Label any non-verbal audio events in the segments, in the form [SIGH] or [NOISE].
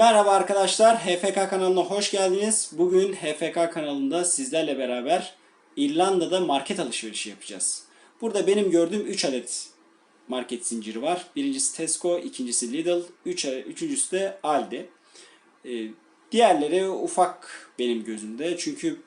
Merhaba arkadaşlar, HFK kanalına hoş geldiniz. Bugün HFK kanalında sizlerle beraber İrlanda'da market alışverişi yapacağız. Burada benim gördüğüm 3 adet market zinciri var. Birincisi Tesco, ikincisi Lidl, üç, üçüncüsü de Aldi. Ee, diğerleri ufak benim gözümde çünkü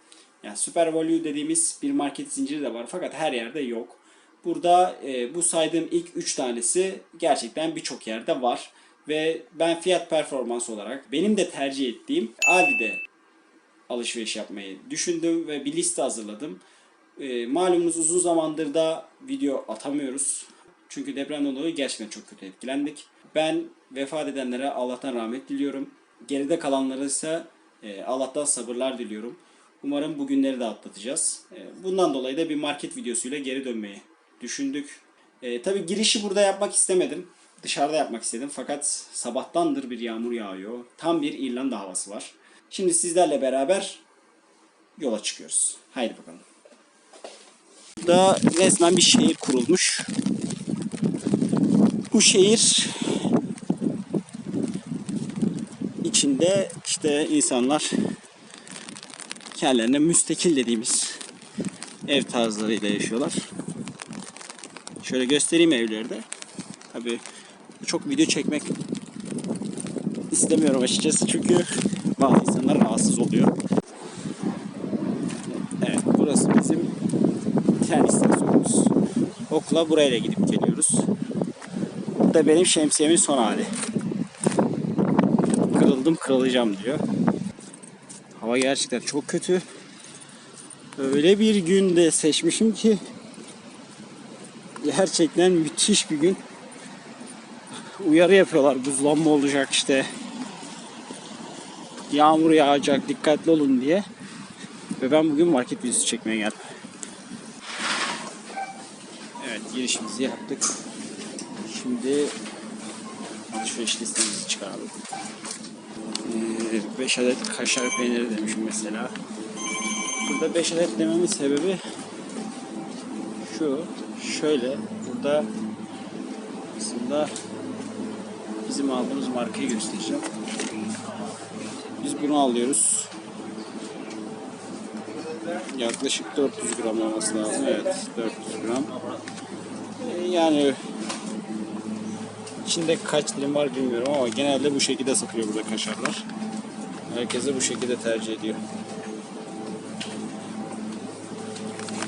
yani Super Value dediğimiz bir market zinciri de var fakat her yerde yok. Burada e, bu saydığım ilk 3 tanesi gerçekten birçok yerde var. Ve ben fiyat performans olarak benim de tercih ettiğim Aldi'de alışveriş yapmayı düşündüm ve bir liste hazırladım. E, malumunuz uzun zamandır da video atamıyoruz. Çünkü depremden dolayı gerçekten çok kötü etkilendik. Ben vefat edenlere Allah'tan rahmet diliyorum. Geride kalanlara ise e, Allah'tan sabırlar diliyorum. Umarım bu günleri de atlatacağız. E, bundan dolayı da bir market videosuyla geri dönmeyi düşündük. E, tabii girişi burada yapmak istemedim. Dışarıda yapmak istedim fakat sabahtandır bir yağmur yağıyor. Tam bir İrlanda havası var. Şimdi sizlerle beraber yola çıkıyoruz. Haydi bakalım. Burada resmen bir şehir kurulmuş. Bu şehir içinde işte insanlar kendilerine müstakil dediğimiz ev tarzlarıyla yaşıyorlar. Şöyle göstereyim evleri de. Tabii çok video çekmek istemiyorum açıkçası çünkü bazı insanlar rahatsız oluyor. Evet burası bizim tren istasyonumuz. Okula burayla gidip geliyoruz. Bu da benim şemsiyemin son hali. Kırıldım kırılacağım diyor. Hava gerçekten çok kötü. Öyle bir günde seçmişim ki gerçekten müthiş bir gün uyarı yapıyorlar. Buzlanma olacak işte. Yağmur yağacak dikkatli olun diye. Ve ben bugün market videosu çekmeye geldim. Evet girişimizi yaptık. Şimdi alışveriş listemizi çıkaralım. 5 adet kaşar peyniri demişim mesela. Burada 5 adet dememin sebebi şu. Şöyle burada aslında bizim aldığımız markayı göstereceğim. Biz bunu alıyoruz. Yaklaşık 400 gram olması lazım. Evet 400 gram. Ee, Yani içinde kaç dilim var bilmiyorum ama genelde bu şekilde satılıyor burada kaşarlar. Herkes de bu şekilde tercih ediyor.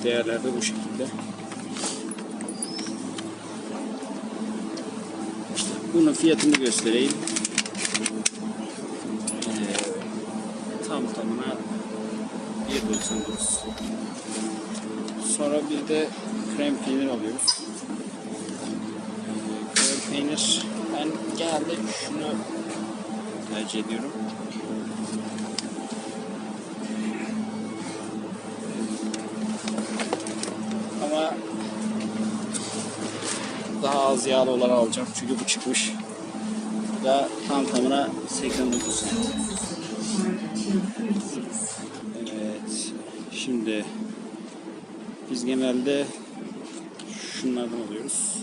Değerler de bu şekilde. Bunun fiyatını göstereyim. Ee, tam tamına 1.99. Sonra bir de krem peynir alıyoruz. Ee, krem peynir ben genelde şunu tercih ediyorum. Yağlı olan alacağım. Çünkü bu çıkmış. Bu da tam tamına 89 cent. Evet. Şimdi biz genelde şunlardan alıyoruz.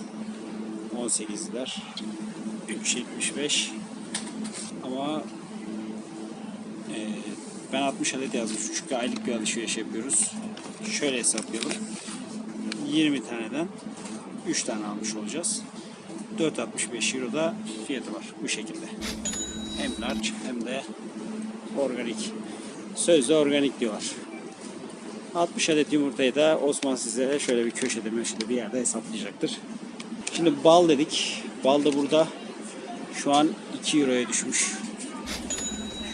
18'ler. 3.75 ama e, ben 60 adet yazmış çünkü aylık bir alışveriş yapıyoruz. Şöyle hesaplayalım. 20 taneden 3 tane almış olacağız. 4.65 euro da fiyatı var bu şekilde. Hem large hem de organik. Sözde organik diyorlar. 60 adet yumurtayı da Osman size şöyle bir köşede köşede bir yerde hesaplayacaktır. Şimdi bal dedik. Bal da burada şu an 2 euroya düşmüş.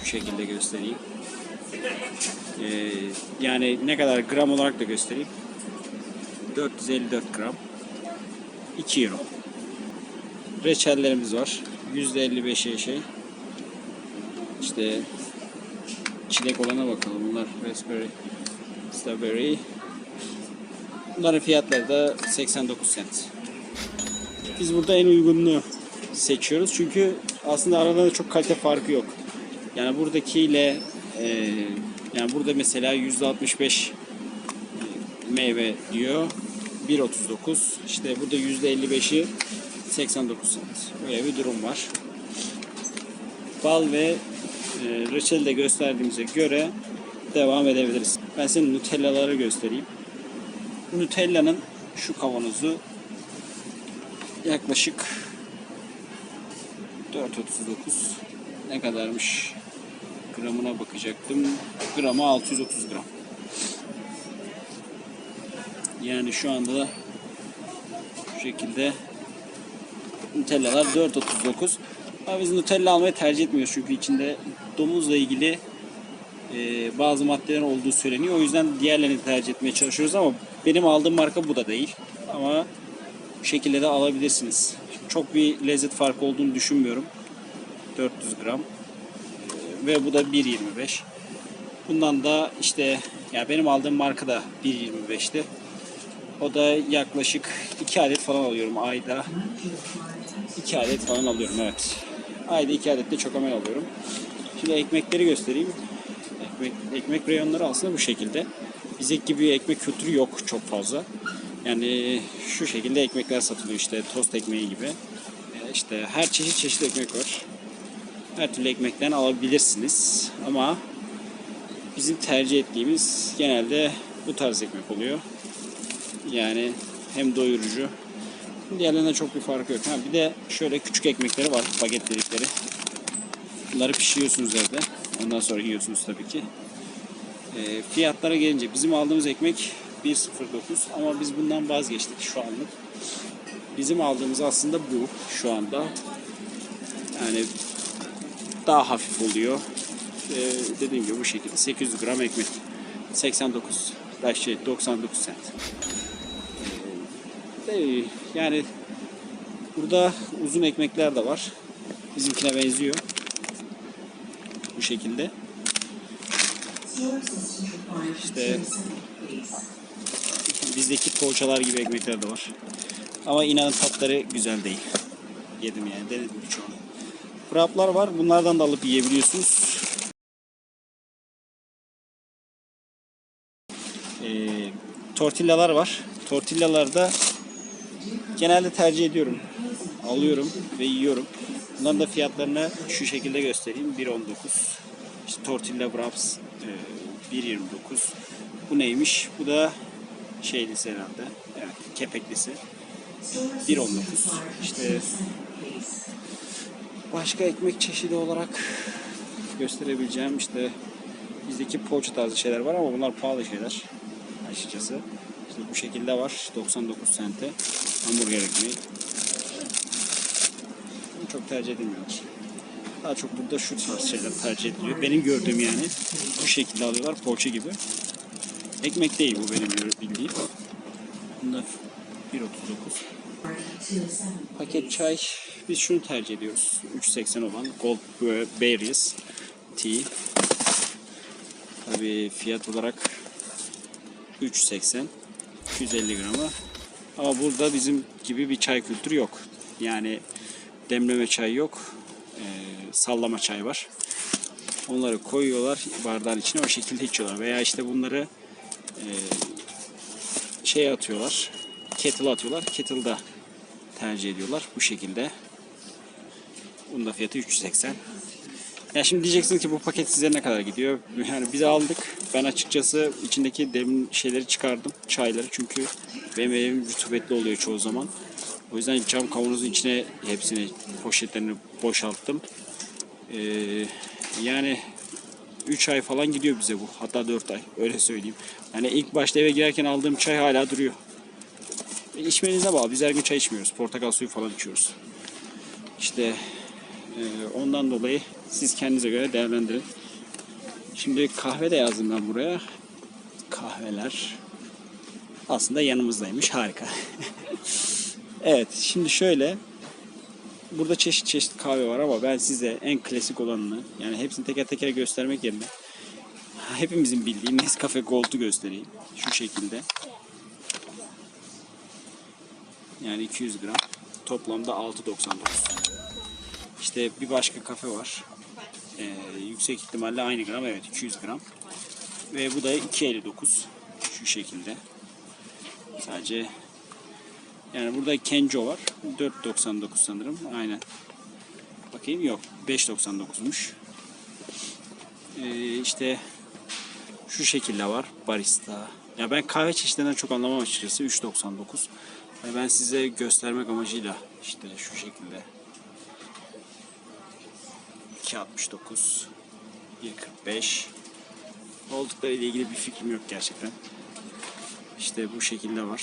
Şu şekilde göstereyim. Ee, yani ne kadar gram olarak da göstereyim. 454 gram. 2 euro. Reçellerimiz var. %55'e şey. İşte çilek olana bakalım. Bunlar raspberry, strawberry. Bunların fiyatları da 89 cent. Biz burada en uygununu seçiyoruz. Çünkü aslında aralarında çok kalite farkı yok. Yani buradakiyle e, yani burada mesela %65 meyve diyor. 1.39. İşte burada %55'i 89 cent. Öyle bir durum var. bal ve e, reçel de gösterdiğimize göre devam edebiliriz. Ben size Nutella'ları göstereyim. Nutella'nın şu kavanozu yaklaşık 4.39 ne kadarmış gramına bakacaktım. Gramı 630 gram. Yani şu anda da şu şekilde Nutella'lar 4.39. Ama biz Nutella almayı tercih etmiyoruz çünkü içinde domuzla ilgili e, bazı maddelerin olduğu söyleniyor. O yüzden diğerlerini tercih etmeye çalışıyoruz ama benim aldığım marka bu da değil. Ama bu şekilde de alabilirsiniz. Çok bir lezzet farkı olduğunu düşünmüyorum. 400 gram. E, ve bu da 1.25. Bundan da işte ya benim aldığım marka da 1.25'ti. O da yaklaşık 2 adet falan alıyorum ayda. 2 adet falan alıyorum evet. Ayda 2 adet de çok amel alıyorum. Şimdi ekmekleri göstereyim. Ekmek, ekmek reyonları aslında bu şekilde. Bizdeki gibi ekmek kültürü yok çok fazla. Yani şu şekilde ekmekler satılıyor işte tost ekmeği gibi. E, İşte her çeşit çeşit ekmek var. Her türlü ekmekten alabilirsiniz. Ama bizim tercih ettiğimiz genelde bu tarz ekmek oluyor. Yani hem doyurucu. Diğerlerinden çok bir farkı yok. Ha, bir de şöyle küçük ekmekleri var. Baget dedikleri. Bunları pişiriyorsunuz evde. Ondan sonra yiyorsunuz tabii ki. E, fiyatlara gelince bizim aldığımız ekmek 1.09 ama biz bundan vazgeçtik şu anlık. Bizim aldığımız aslında bu şu anda. Yani daha hafif oluyor. E, dediğim gibi bu şekilde 800 gram ekmek. 89 da şey 99 sent. Ee, yani burada uzun ekmekler de var. Bizimkine benziyor. Bu şekilde. İşte bizdeki poğaçalar gibi ekmekler de var. Ama inanın tatları güzel değil. Yedim yani denedim birçoğunu. Wraplar var. Bunlardan da alıp yiyebiliyorsunuz. Ee, tortillalar var. Tortillalarda genelde tercih ediyorum. Alıyorum ve yiyorum. Bunların da fiyatlarını şu şekilde göstereyim. 1.19 İşte tortilla wraps e, 1.29 Bu neymiş? Bu da şeylisi herhalde. Evet, kepeklisi. 1.19 İşte başka ekmek çeşidi olarak gösterebileceğim işte bizdeki poğaça tarzı şeyler var ama bunlar pahalı şeyler açıkçası. Bu şekilde var 99 sente hamburger ekmeği. Bunu çok tercih edilmiyorlar. Daha çok burada şu tarz şeyler tercih ediliyor. Benim gördüğüm yani bu şekilde alıyorlar poğaça gibi. Ekmek değil bu benim bildiğim. Bunlar 1.39 Paket çay biz şunu tercih ediyoruz. 3.80 olan Gold Berries Tea. Tabii fiyat olarak 3.80 250 gramı. Ama burada bizim gibi bir çay kültürü yok. Yani demleme çay yok. Ee, sallama çay var. Onları koyuyorlar bardağın içine o şekilde içiyorlar. Veya işte bunları e, şey atıyorlar. Kettle atıyorlar. Kettle'da tercih ediyorlar bu şekilde. Bunun da fiyatı 380. Ya şimdi diyeceksiniz ki bu paket size ne kadar gidiyor? Yani biz aldık. Ben açıkçası içindeki demin şeyleri çıkardım. Çayları çünkü benim evim rutubetli oluyor çoğu zaman. O yüzden cam kavanozun içine hepsini poşetlerini boşalttım. Ee, yani 3 ay falan gidiyor bize bu. Hatta 4 ay öyle söyleyeyim. Yani ilk başta eve girerken aldığım çay hala duruyor. E, İçmenize bağlı. Biz her gün çay içmiyoruz. Portakal suyu falan içiyoruz. İşte e, ondan dolayı siz kendinize göre değerlendirin. Şimdi kahve de yazdım ben buraya. Kahveler aslında yanımızdaymış. Harika. [LAUGHS] evet şimdi şöyle burada çeşit çeşit kahve var ama ben size en klasik olanını yani hepsini teker teker göstermek yerine hepimizin bildiği Nescafe Gold'u göstereyim. Şu şekilde. Yani 200 gram. Toplamda 6.99. İşte bir başka kafe var. Ee, yüksek ihtimalle aynı gram. Evet 200 gram. Ve bu da 2.59. Şu şekilde. Sadece yani burada Kenjo var. 4.99 sanırım. Aynen. Bakayım yok 5.99'muş. Ee, işte şu şekilde var barista. Ya ben kahve çeşitlerinden çok anlamam açıkçası 3.99. Ve ben size göstermek amacıyla işte şu şekilde 2.69 1.45 oldukları ile ilgili bir fikrim yok gerçekten. İşte bu şekilde var.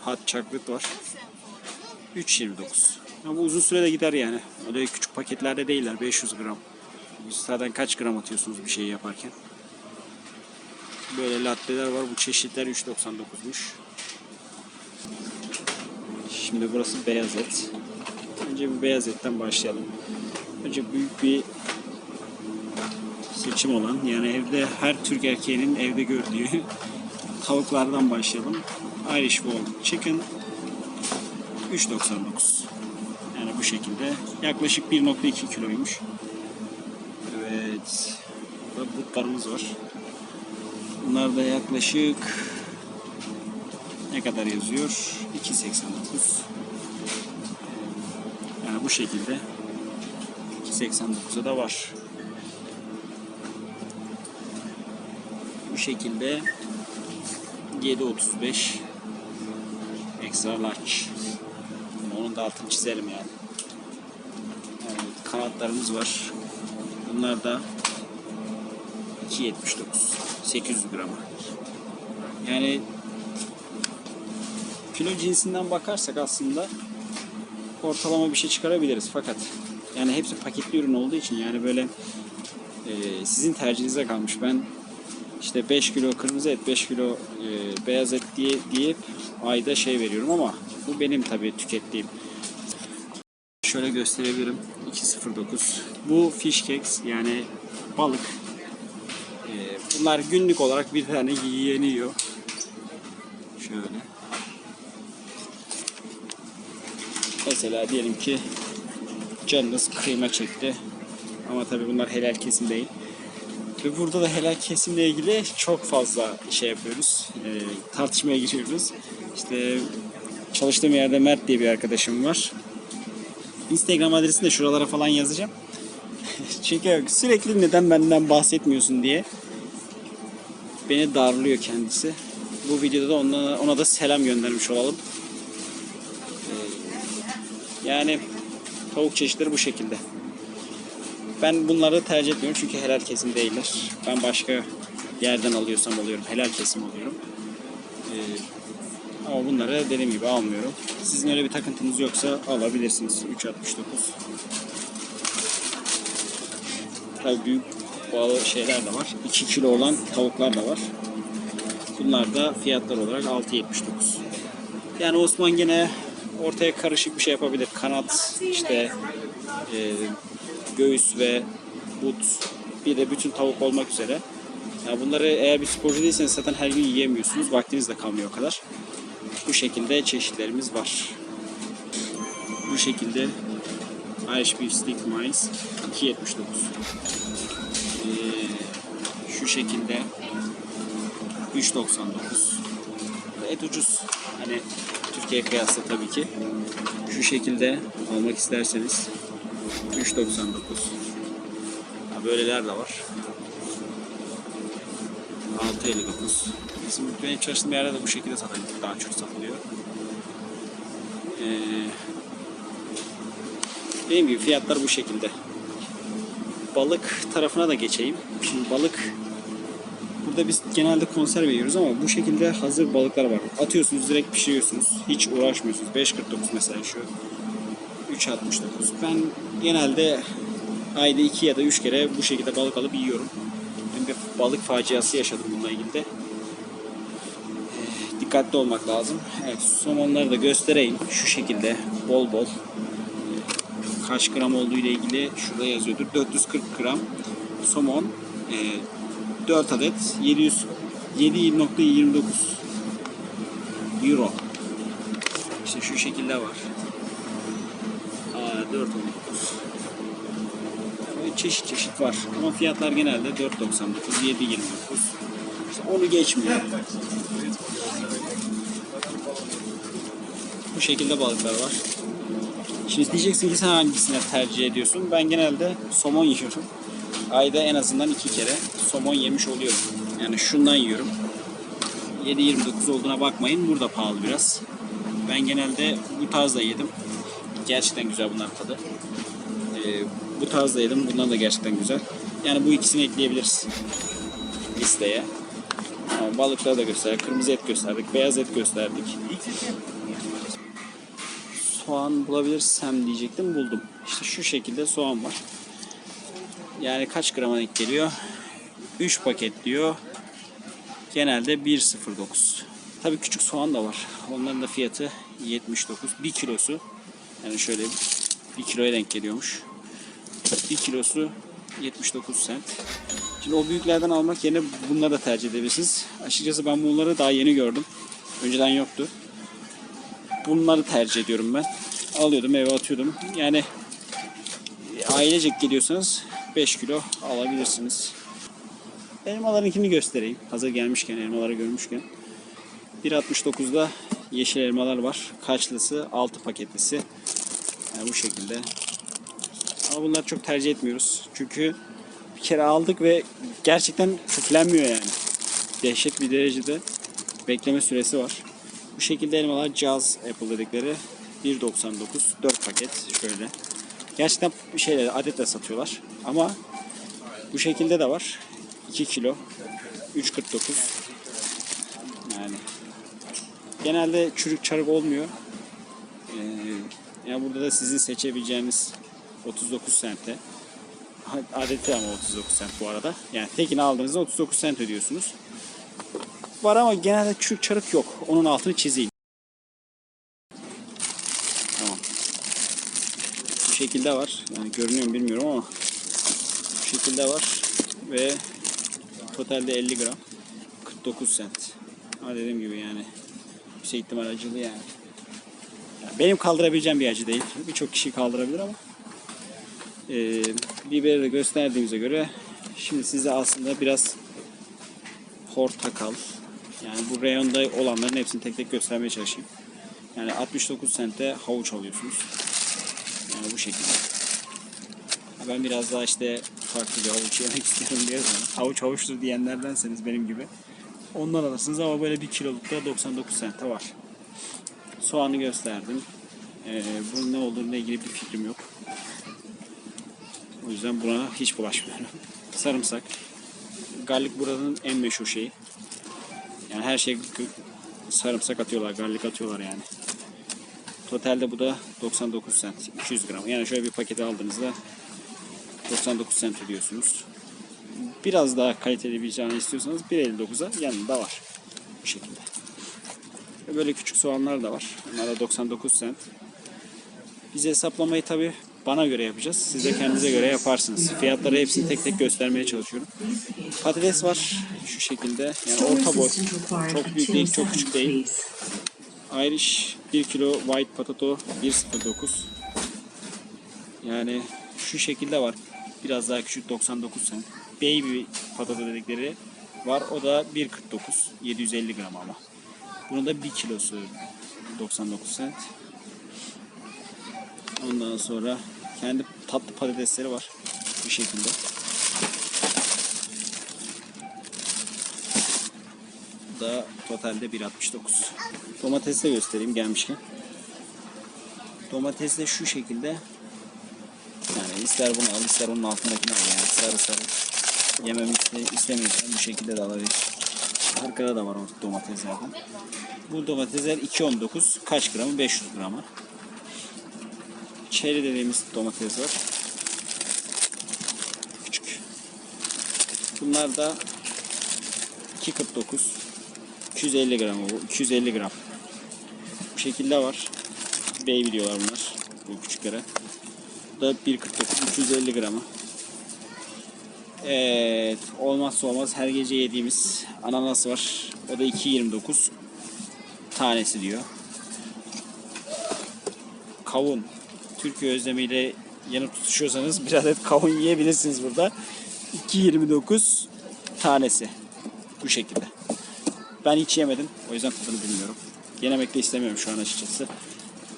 Hot chocolate var. 3.29. Ama uzun sürede gider yani. Öyle küçük paketlerde değiller. 500 gram. Zaten kaç gram atıyorsunuz bir şey yaparken. Böyle latteler var. Bu çeşitler 3.99'muş. Şimdi burası beyaz et. Önce bir beyaz etten başlayalım. Önce büyük bir seçim olan yani evde her Türk erkeğinin evde gördüğü [LAUGHS] tavuklardan başlayalım. Irish Wall Chicken 3.99 yani bu şekilde yaklaşık 1.2 kiloymuş. Evet. Burada butlarımız var. Bunlar da yaklaşık ne kadar yazıyor? 2.89 yani bu şekilde 2.89'a da var. Şekilde 7.35 extra large. Onun da altını çizelim yani. Evet, kanatlarımız var. Bunlar da 2.79 800 grama. Yani kilo cinsinden bakarsak aslında ortalama bir şey çıkarabiliriz fakat yani hepsi paketli ürün olduğu için yani böyle e, sizin tercihinize kalmış. Ben işte 5 kilo kırmızı et, 5 kilo e, beyaz et diye deyip ayda şey veriyorum ama bu benim tabii tükettiğim. Şöyle gösterebilirim. 2.09. Bu fish cakes yani balık. E, bunlar günlük olarak bir tane yeniyor. Şöyle. Mesela diyelim ki canınız kıyma çekti. Ama tabii bunlar helal kesim değil. Ve burada da helal kesimle ilgili çok fazla şey yapıyoruz. E, tartışmaya giriyoruz. İşte çalıştığım yerde Mert diye bir arkadaşım var. Instagram adresini de şuralara falan yazacağım. [LAUGHS] Çünkü sürekli neden benden bahsetmiyorsun diye beni darlıyor kendisi. Bu videoda da ona, ona da selam göndermiş olalım. Ee, yani tavuk çeşitleri bu şekilde. Ben bunları tercih etmiyorum çünkü helal kesim değiller. Ben başka yerden alıyorsam alıyorum. Helal kesim alıyorum. Ee, ama bunları dediğim gibi almıyorum. Sizin öyle bir takıntınız yoksa alabilirsiniz. 3.69. Tabii büyük bağlı şeyler de var. 2 kilo olan tavuklar da var. Bunlar da fiyatlar olarak 6.79. Yani Osman gene ortaya karışık bir şey yapabilir. Kanat, işte e, göğüs ve but, bir de bütün tavuk olmak üzere. Yani bunları eğer bir sporcu değilseniz zaten her gün yiyemiyorsunuz. Vaktiniz de kalmıyor o kadar. Bu şekilde çeşitlerimiz var. Bu şekilde Irish Beef Stick Mice 2.79. Ee, şu şekilde 3.99. Et ucuz. Hani Türkiye kıyasla tabii ki. Şu şekilde almak isterseniz 3.99. Ha, böyleler de var. 6.59. Bizim benim çalıştığım yerde de bu şekilde satılıyor. Daha çok satılıyor. Ee, dediğim gibi fiyatlar bu şekilde. Balık tarafına da geçeyim. Şimdi balık Burada biz genelde konserve yiyoruz ama bu şekilde hazır balıklar var. Atıyorsunuz direkt pişiriyorsunuz. Hiç uğraşmıyorsunuz. 5.49 mesela şu. 3.69. Ben genelde ayda 2 ya da 3 kere bu şekilde balık alıp yiyorum. Ben bir balık faciası yaşadım bununla ilgili de. Ee, dikkatli olmak lazım. Evet somonları da göstereyim. Şu şekilde bol bol. Ee, kaç gram olduğu ile ilgili şurada yazıyordur. 440 gram somon. Ee, 4 adet 700 7.29 euro. İşte şu şekilde var. Aa, 4.19 Böyle çeşit çeşit var. Ama fiyatlar genelde 4.99 7.29 işte onu geçmiyor. Bu şekilde balıklar var. Şimdi diyeceksin ki sen hangisini tercih ediyorsun? Ben genelde somon yiyorum. Ayda en azından iki kere somon yemiş oluyorum. Yani şundan yiyorum. 7.29 olduğuna bakmayın. Burada pahalı biraz. Ben genelde bu tarzda yedim. Gerçekten güzel bunlar tadı. Ee, bu tarzda yedim. Bundan da gerçekten güzel. Yani bu ikisini ekleyebiliriz listeye. Ama balıkları da gösterdik. Kırmızı et gösterdik. Beyaz et gösterdik. Soğan bulabilirsem diyecektim. Buldum. İşte şu şekilde soğan var. Yani kaç grama denk geliyor? 3 paket diyor. Genelde 1.09. Tabii küçük soğan da var. Onların da fiyatı 79. 1 kilosu yani şöyle 1 kiloya denk geliyormuş. 1 kilosu 79 cent. Şimdi o büyüklerden almak yerine bunları da tercih edebilirsiniz. Açıkçası ben bunları daha yeni gördüm. Önceden yoktu. Bunları tercih ediyorum ben. Alıyordum eve atıyordum. Yani ailecek geliyorsanız 5 kilo alabilirsiniz. Elmalarınkini göstereyim. Hazır gelmişken elmaları görmüşken. 1.69'da yeşil elmalar var. Kaçlısı 6 paketlisi. Yani bu şekilde. Ama bunları çok tercih etmiyoruz. Çünkü bir kere aldık ve gerçekten küflenmiyor yani. Dehşet bir derecede bekleme süresi var. Bu şekilde elmalar Jazz Apple dedikleri 1.99 4 paket şöyle. Gerçekten şeyler adetle satıyorlar. Ama bu şekilde de var. 2 kilo 3.49 yani genelde çürük çarık olmuyor. Ee, yani burada da sizin seçebileceğiniz 39 sente. Adeti ama 39 sent bu arada. Yani tekini aldığınızda 39 sent ödüyorsunuz. Var ama genelde çürük çarık yok. Onun altını çizeyim. Tamam. Bu şekilde var. Yani görünüyor mu bilmiyorum ama bu şekilde var. Ve totalde 50 gram. 49 sent. Ama dediğim gibi yani yüksek ihtimal acılı yani. yani. Benim kaldırabileceğim bir acı değil. Birçok kişi kaldırabilir ama e, biberi de gösterdiğimize göre şimdi size aslında biraz portakal yani bu reyonda olanların hepsini tek tek göstermeye çalışayım. Yani 69 sente havuç alıyorsunuz. Yani bu şekilde. Ben biraz daha işte farklı bir havuç yemek [LAUGHS] istiyorum diye havuç havuçtur diyenlerdenseniz benim gibi. Ondan alırsınız ama böyle bir kilolukta 99 sente var. Soğanı gösterdim. Ee, bunun ne olduğuyla ilgili bir fikrim yok. O yüzden buna hiç bulaşmıyorum. [LAUGHS] Sarımsak. Garlic buranın en meşhur şeyi. Yani her şey sarımsak atıyorlar, garlic atıyorlar yani. Totalde bu da 99 cent, 200 gram. Yani şöyle bir paketi aldığınızda 99 cent ödüyorsunuz. Biraz daha kaliteli bir canlı istiyorsanız 1.59'a yanında var. Bu şekilde. Böyle küçük soğanlar da var. Bunlar da 99 cent. Biz hesaplamayı tabi bana göre yapacağız. Siz de kendinize göre yaparsınız. Fiyatları hepsini tek tek göstermeye çalışıyorum. Patates var şu şekilde. Yani orta boy. Çok büyük değil, çok küçük değil. Irish 1 kilo white potato 1.09. Yani şu şekilde var. Biraz daha küçük 99 cent. Baby patato dedikleri var. O da 1.49. 750 gram ama. Bunun da 1 kilosu 99 cent. Ondan sonra kendi tatlı patatesleri var. Bu şekilde. Bu da totalde 1.69. Domatesi de göstereyim gelmişken. Domates de şu şekilde. Yani ister bunu al ister onun altındakini al yani sarı sarı. Yememi iste- istemiyorsan bu şekilde de alabilir. Arkada da var o domateslerden. Bu domatesler 2.19 kaç gramı? 500 gramı. Çeri dediğimiz domates var. Küçük. Bunlar da 2.49 250 gram bu. 250 gram. Bu şekilde var. Baby diyorlar bunlar. Bu küçüklere. Bu da 1.49 250 gramı. Evet. Olmazsa olmaz her gece yediğimiz ananas var. O da 2.29 tanesi diyor. Kavun. Türkiye özlemiyle yanıp tutuşuyorsanız bir adet kavun yiyebilirsiniz burada. 2.29 tanesi. Bu şekilde. Ben hiç yemedim. O yüzden tadını bilmiyorum. Yenemek de istemiyorum şu an açıkçası.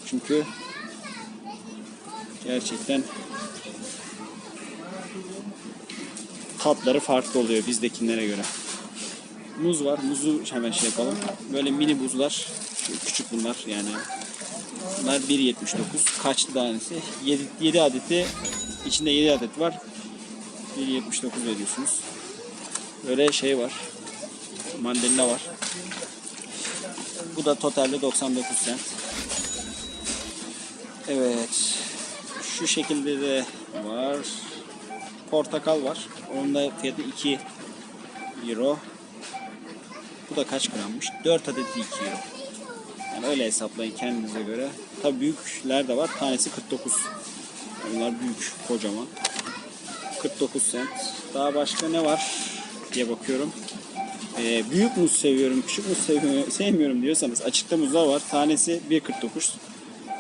Çünkü Gerçekten tatları farklı oluyor bizdekilere göre. Muz var. Muzu hemen şey yapalım. Böyle mini buzlar. Küçük bunlar yani. Bunlar 1.79. Kaçtı tanesi? 7, 7 adeti. içinde 7 adet var. 1.79 veriyorsunuz. Böyle şey var. Mandalina var. Bu da totalde 99 cent. Evet. Şu şekilde de var. Portakal var. Onun da fiyatı 2 euro. Bu da kaç grammış? 4 adet 2 euro. Yani öyle hesaplayın kendinize göre. Tabii büyükler de var. Tanesi 49. Bunlar büyük, kocaman. 49 cent. Daha başka ne var diye bakıyorum. Ee, büyük muz seviyorum, küçük muz sevmiyorum, [LAUGHS] sevmiyorum diyorsanız açıkta muzlar var. Tanesi 1.49.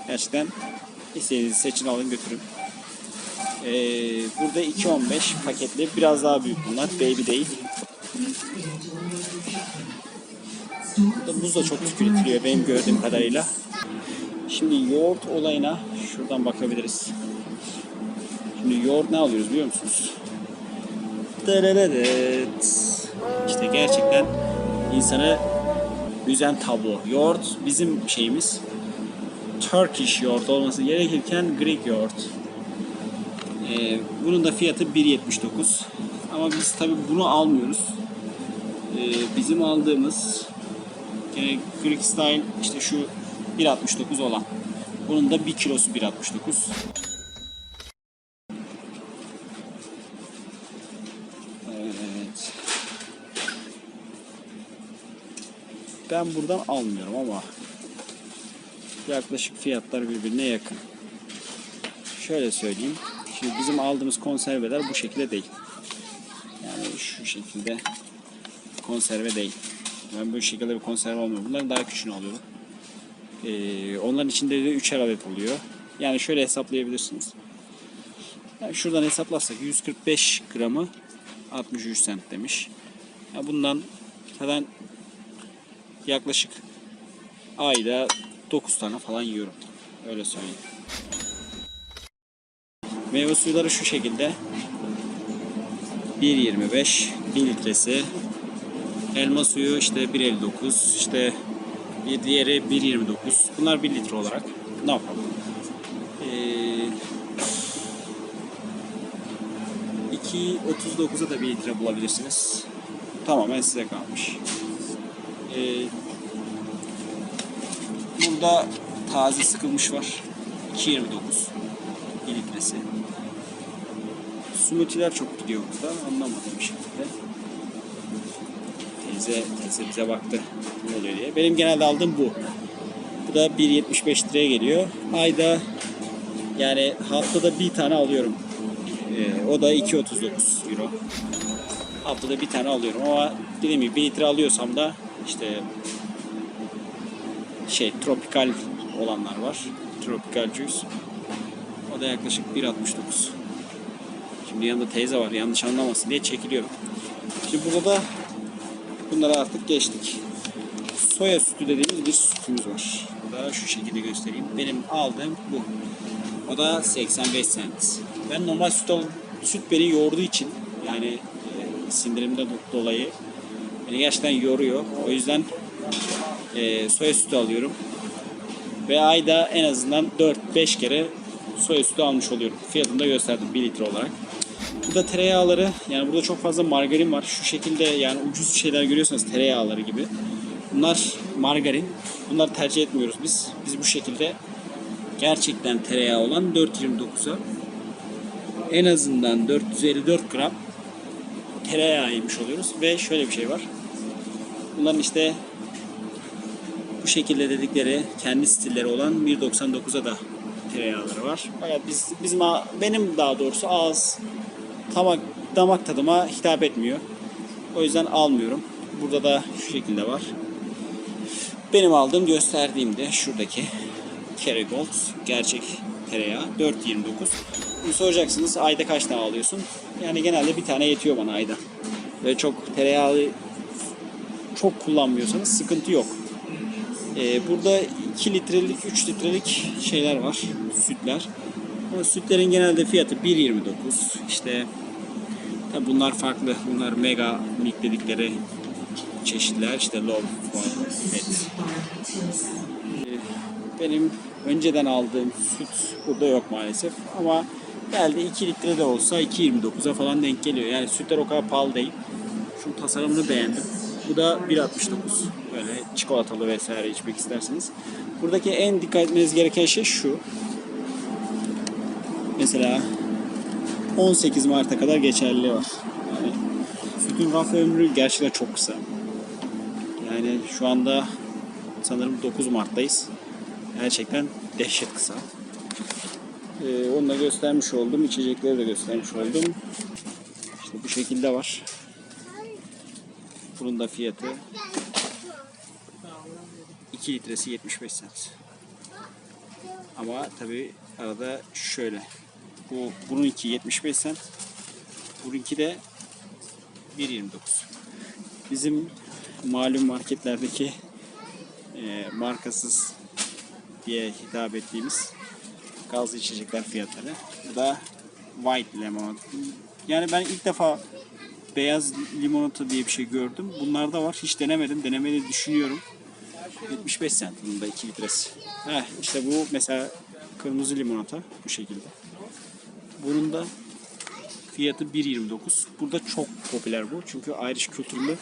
Gerçekten istediğinizi seçin alın götürün. Ee, burada 2.15 paketli. Biraz daha büyük bunlar. Baby değil. Burada buz da çok tüketiliyor benim gördüğüm kadarıyla. Şimdi yoğurt olayına şuradan bakabiliriz. Şimdi yoğurt ne alıyoruz biliyor musunuz? Dırırırıt. İşte gerçekten insanı üzen tablo. Yoğurt bizim şeyimiz. Turkish yoğurt olması gerekirken Greek yoğurt. Ee, bunun da fiyatı 1.79. Ama biz tabi bunu almıyoruz. Ee, bizim aldığımız yani Greek style işte şu 1.69 olan. Bunun da 1 kilosu 1.69. Evet. Ben buradan almıyorum ama yaklaşık fiyatlar birbirine yakın. Şöyle söyleyeyim. Şimdi bizim aldığımız konserveler bu şekilde değil. Yani şu şekilde konserve değil. Ben bu şekilde bir konserve almıyorum. Bunların daha küçüğünü alıyorum. Ee, onların içinde de üçer adet oluyor. Yani şöyle hesaplayabilirsiniz. Yani şuradan hesaplarsak 145 gramı 63 cent demiş. Ya bundan zaten yaklaşık ayda 9 tane falan yiyorum. Öyle söyleyeyim. Meyve suyuları şu şekilde. 1.25 1 litresi. Elma suyu işte 1.59 işte bir diğeri 1.29. Bunlar 1 litre olarak. Ne yapalım? Ee, 2.39'a da 1 litre bulabilirsiniz. Tamamen size kalmış. Ee, burada taze sıkılmış var. 2.29 1 litresi. Smoothie'ler çok gidiyor burada. Anlamadım bir şekilde. Teyze, teyze bize baktı. Ne oluyor diye. Benim genelde aldığım bu. Bu da 1.75 liraya geliyor. Ayda yani haftada bir tane alıyorum. Ee, o da 2.39 euro. Haftada bir tane alıyorum ama dediğim gibi 1 litre alıyorsam da işte şey tropikal olanlar var. Tropikal juice. O da yaklaşık 1.69. Şimdi yanında teyze var yanlış anlamasın diye çekiliyorum. Şimdi burada da bunlara artık geçtik. Soya sütü dediğimiz bir sütümüz var. Bu da şu şekilde göstereyim. Benim aldığım bu. O da 85 cent. Ben normal süt, süt beni yoğurduğu için yani e, sindirimde dolayı beni gerçekten yoruyor. O yüzden e, soya sütü alıyorum. Ve ayda en azından 4-5 kere soya sütü almış oluyorum. Fiyatını da gösterdim 1 litre olarak. Burada tereyağları yani burada çok fazla margarin var. Şu şekilde yani ucuz şeyler görüyorsanız tereyağları gibi. Bunlar margarin. Bunları tercih etmiyoruz biz. Biz bu şekilde gerçekten tereyağı olan 4.29'a en azından 454 gram tereyağı yemiş oluyoruz. Ve şöyle bir şey var. Bunların işte bu şekilde dedikleri kendi stilleri olan 1.99'a da tereyağları var. Fakat biz bizim benim daha doğrusu ağız tamak damak tadıma hitap etmiyor. O yüzden almıyorum. Burada da şu şekilde var. Benim aldığım gösterdiğim de şuradaki Kerrygold gerçek tereyağı 4.29. Bunu soracaksınız ayda kaç tane alıyorsun? Yani genelde bir tane yetiyor bana ayda. Ve çok tereyağı çok kullanmıyorsanız sıkıntı yok. Ee, burada 2 litrelik, 3 litrelik şeyler var, sütler. Ama sütlerin genelde fiyatı 1.29. İşte tabi bunlar farklı. Bunlar mega milk dedikleri çeşitler. İşte low fat. Ee, Benim önceden aldığım süt burada yok maalesef. Ama geldi 2 litre de olsa 2.29'a falan denk geliyor. Yani sütler o kadar pahalı değil. Şu tasarımını beğendim. Bu da 1.69. Böyle çikolatalı vesaire içmek isterseniz. Buradaki en dikkat etmeniz gereken şey şu. Mesela 18 Mart'a kadar geçerli var. Yani sütün raf ömrü gerçekten çok kısa. Yani şu anda sanırım 9 Mart'tayız. Gerçekten dehşet kısa. Ee, onu da göstermiş oldum. İçecekleri de göstermiş oldum. İşte bu şekilde var. Bunun da fiyatı 2 litresi 75 cent. Ama tabi arada şöyle. Bu bununki 75 cent. Bununki de 1.29. Bizim malum marketlerdeki e, markasız diye hitap ettiğimiz gazlı içecekler fiyatları. Bu da white lemon. Yani ben ilk defa beyaz limonata diye bir şey gördüm. Bunlar da var. Hiç denemedim. Denemeyi düşünüyorum. 75 cent bunun da 2 litresi. Heh, işte bu mesela kırmızı limonata bu şekilde. Bunun da fiyatı 1.29. Burada çok popüler bu. Çünkü Irish kültüründe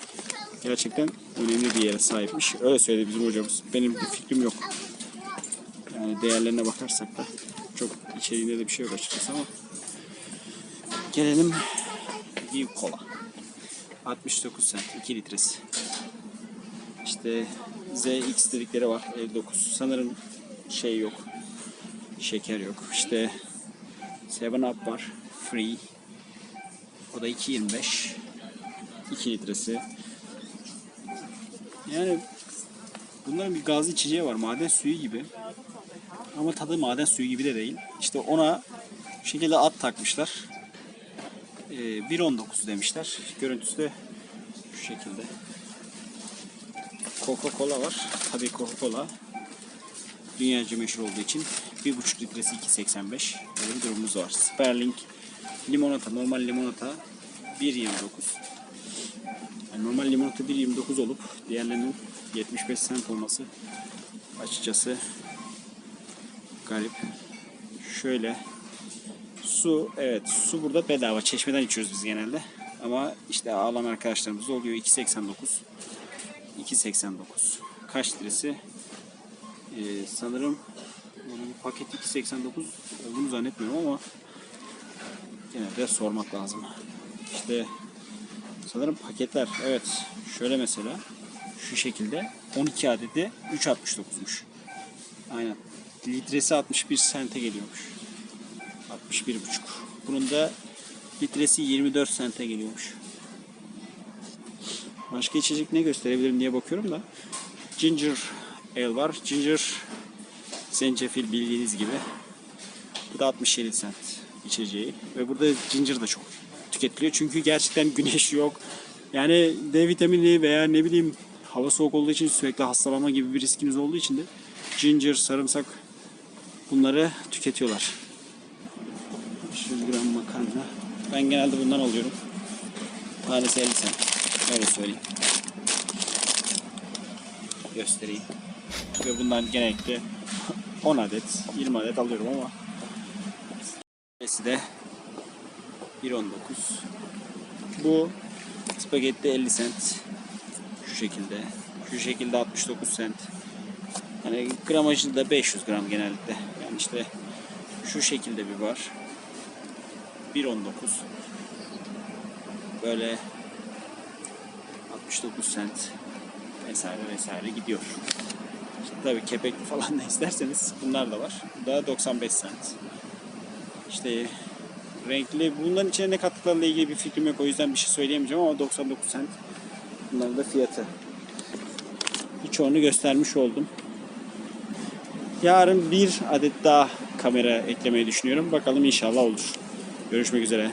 gerçekten önemli bir yere sahipmiş. Öyle söyledi bizim hocamız. Benim bir fikrim yok. Yani değerlerine bakarsak da çok içeriğinde de bir şey yok açıkçası ama gelelim View Cola. 69 cent 2 litresi. İşte ZX dedikleri var 59. Sanırım şey yok. Şeker yok. İşte 7 Up var. Free. O da 2.25. 2 litresi. Yani bunların bir gazlı içeceği var. Maden suyu gibi. Ama tadı maden suyu gibi de değil. İşte ona bu şekilde at takmışlar. Ee, 1.19 demişler. Görüntüsü de şu şekilde. Coca-Cola var. Tabii Coca-Cola dünyaca meşhur olduğu için 1.5 litresi 2.85 böyle bir durumumuz var. Sperling limonata, normal limonata 1.29 yani normal limonata 1.29 olup diğerlerinin 75 cent olması açıkçası garip. Şöyle su evet su burada bedava. Çeşmeden içiyoruz biz genelde. Ama işte ağlama arkadaşlarımız da oluyor. 2.89 2.89 kaç litresi? Ee, sanırım bunun paket 2.89 olduğunu zannetmiyorum ama gene de sormak lazım. İşte sanırım paketler evet şöyle mesela şu şekilde 12 adedi 3.69'muş. Aynen. Litresi 61 sente geliyormuş. 61,5. Bunun da litresi 24 sente geliyormuş. Başka içecek ne gösterebilirim diye bakıyorum da. Ginger ale var. Ginger zencefil bildiğiniz gibi. Bu da 67 cent içeceği. Ve burada ginger da çok tüketiliyor. Çünkü gerçekten [LAUGHS] güneş yok. Yani D vitamini veya ne bileyim hava soğuk olduğu için sürekli hastalanma gibi bir riskiniz olduğu için de ginger, sarımsak bunları tüketiyorlar. 500 gram makarna. Ben genelde bundan alıyorum. Tanesi 50 cent. Öyle söyleyeyim. Göstereyim. Ve bundan genellikle 10 adet, 20 adet alıyorum ama Nesi de 1.19 Bu spagetti 50 cent şu şekilde. Şu şekilde 69 cent yani gramajı da 500 gram genellikle. Yani işte şu şekilde bir var. 1.19 böyle 69 cent vesaire vesaire gidiyor. Tabii kepekli falan da isterseniz bunlar da var. Bu da 95 cent. İşte renkli bunların içine ne kattıklarıyla ilgili bir fikrim yok o yüzden bir şey söyleyemeyeceğim ama 99 cent bunların da fiyatı. Birçoğunu göstermiş oldum. Yarın bir adet daha kamera eklemeyi düşünüyorum. Bakalım inşallah olur. Görüşmek üzere.